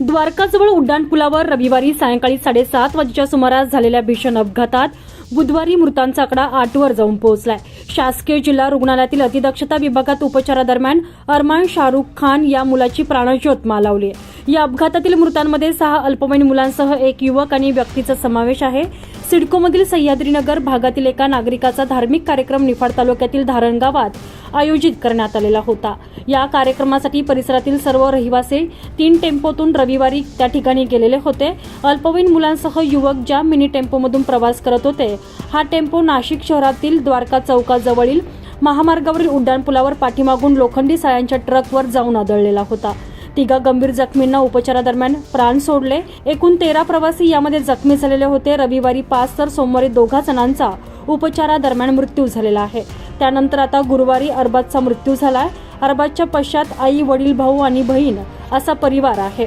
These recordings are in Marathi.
द्वारकाजवळ उड्डाणपुलावर रविवारी सायंकाळी साडेसात वाजेच्या सुमारास झालेल्या भीषण अपघातात बुधवारी मृतांचा आकडा आठवर जाऊन पोहोचलाय. शासकीय जिल्हा रुग्णालयातील अतिदक्षता विभागात उपचारादरम्यान अरमान शाहरुख खान या मुलाची प्राणज्योत मालावली या अपघातातील मृतांमध्ये सहा अल्पवयीन मुलांसह एक युवक आणि व्यक्तीचा समावेश आहे. सिडकोमधील सह्याद्रीनगर भागातील एका नागरिकाचा धार्मिक कार्यक्रम निफाड तालुक्यातील धारण गावात आयोजित करण्यात आलेला होता. या कार्यक्रमासाठी परिसरातील सर्व रहिवासी तीन टेम्पोतून रविवारी त्या ठिकाणी गेलेले होते. अल्पवयीन मुलांसह युवक ज्या मिनी टेम्पोमधून प्रवास करत होते हा टेम्पो नाशिक शहरातील द्वारका चौकाजवळील महामार्गावरील उड्डाणपुलावर पाठीमागून लोखंडी साळ्यांच्या ट्रकवर जाऊन आदळलेला होता. तिघा गंभीर जखमींना उपचारादरम्यान प्राण सोडले. एकूण तेरा प्रवासी यामध्ये जखमी झालेले होते. रविवारी पाच तर सोमवारी दोघा जणांचा उपचारादरम्यान मृत्यू झालेला आहे. त्यानंतर आता गुरुवारी अरबाजचा मृत्यू झालाय. अरबाजच्या पश्चात आई वडील भाऊ आणि बहीण असा परिवार आहे.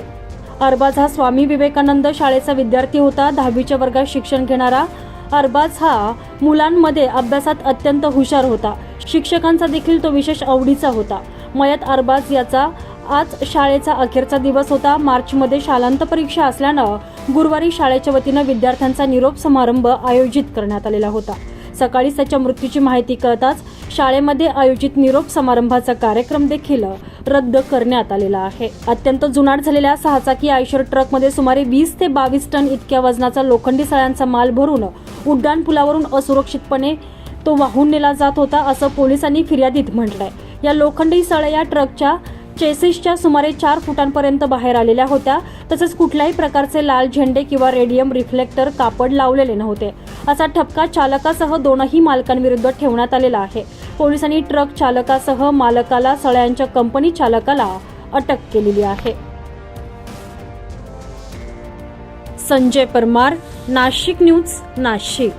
अरबाज हा स्वामी विवेकानंद शाळेचा विद्यार्थी होता. दहावीच्या वर्गात शिक्षण घेणारा अरबाज हा मुलांमध्ये अभ्यासात अत्यंत हुशार होता. शिक्षकांचा देखील तो विशेष आवडीचा होता. मयत अरबाज याचा आज शाळेचा अखेरचा दिवस होता. मार्चमध्ये शालांत परीक्षा असल्यानं गुरुवारी शाळेच्या वतीनं विद्यार्थ्यांचा निरोप समारंभ आयोजित करण्यात आलेला होता. सकाळीच त्याच्या मृत्यूची माहिती कळताच शाळेमध्ये आयोजित निरोप समारंभाचा कार्यक्रम देखील रद्द करण्यात आलेला आहे. अत्यंत जुनाट झालेल्या सहाचाकी आयशर ट्रकमध्ये सुमारे वीस ते बावीस टन इतक्या वजनाचा लोखंडी सळ्यांचा माल भरून उड्डाणपुलावरून असुरक्षितपणे तो वाहून नेला जात होता असं पोलिसांनी फिर्यादीत म्हटलंय. या लोखंडी सळ्या या ट्रकच्या चेसिसच्या सुमारे चार फुटांपर्यंत बाहेर आलेल्या होत्या. तसेच कुठल्याही प्रकारचे लाल झेंडे किंवा रेडियम रिफ्लेक्टर कापड लावलेले नव्हते. असा ठपका चालकासह दोनही मालकांविरुद्ध ठेवण्यात आलेला आहे. पोलिसांनी ट्रक चालकासह मालकाला सळ्यांच्या कंपनी चालकाला अटक केलेली आहे. संजय परमार नाशिक न्यूज नाशिक.